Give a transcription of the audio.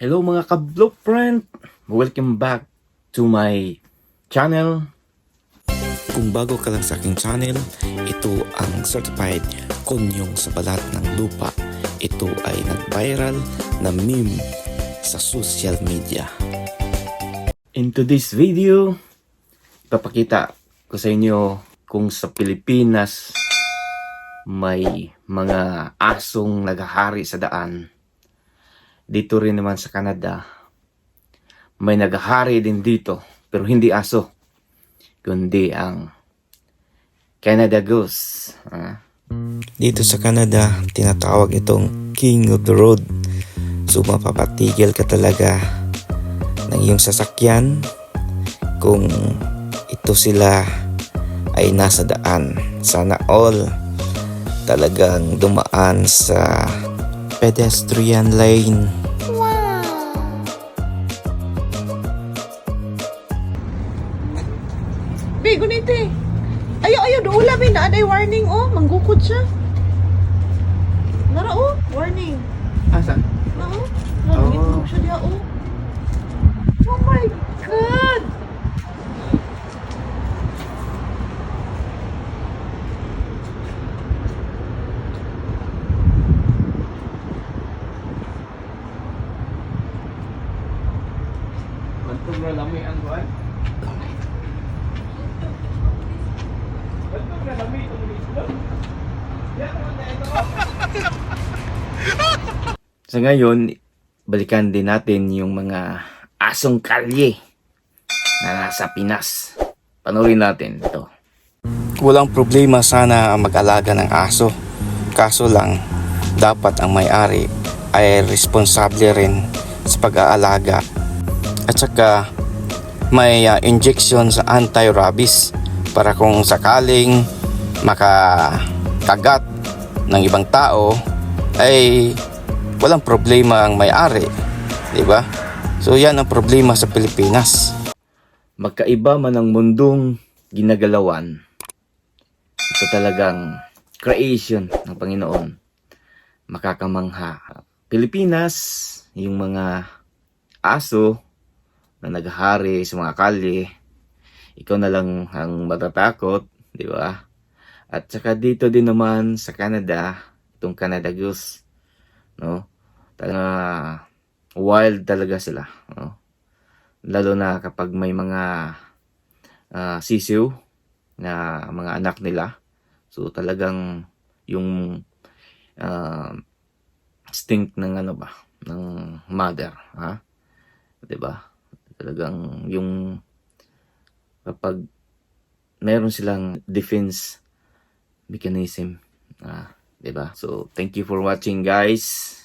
Hello mga ka-blueprint! Welcome back to my channel. Kung bago ka lang sa aking channel, ito ang certified konyong sa balat ng lupa. Ito ay nag-viral na meme sa social media. Into this video, ipapakita ko sa inyo kung sa Pilipinas may mga asong naghahari sa daan. Dito rin naman sa Canada, may naghahari din dito, pero hindi aso, kundi ang Canada Goose. Ah. Dito sa Canada, tinatawag itong King of the Road. So mapapatigil ka talaga ng iyong sasakyan kung ito sila ay nasa daan. Sana all talagang dumaan sa pedestrian lane. Be, gunite. Ayaw, ayaw, doon be na aday warning, oh. Manggukod siya. Nara, oh. Warning. Asan? Na, oh. Nara, Oh. siya diya, oh. Oh my God! Bantog na lami ang buwan. Bantog na lami itong islo. Sa ngayon, balikan din natin yung mga asong kalye na nasa Pinas. Panoorin natin ito. Walang problema sana ang mag-alaga ng aso. Kaso lang, dapat ang may-ari ay responsable rin sa pag-aalaga. At saka may uh, injection sa anti-rabies para kung sakaling makakagat ng ibang tao ay walang problema ang may-ari. 'Di ba? So yan ang problema sa Pilipinas. Magkaiba man ang mundong ginagalawan. Ito talagang creation ng Panginoon. Makakamangha. Pilipinas, yung mga aso na naghahari sa mga kalye, ikaw na lang ang matatakot, di ba? At saka dito din naman sa Canada, itong Canada Goose, no? Talaga wild talaga sila, no? Lalo na kapag may mga ah, sisiw na mga anak nila. So talagang yung ah, instinct ng ano ba, ng mother, ha? 'Di ba? Talagang yung kapag meron silang defense mechanism, ah, 'di ba? So thank you for watching guys.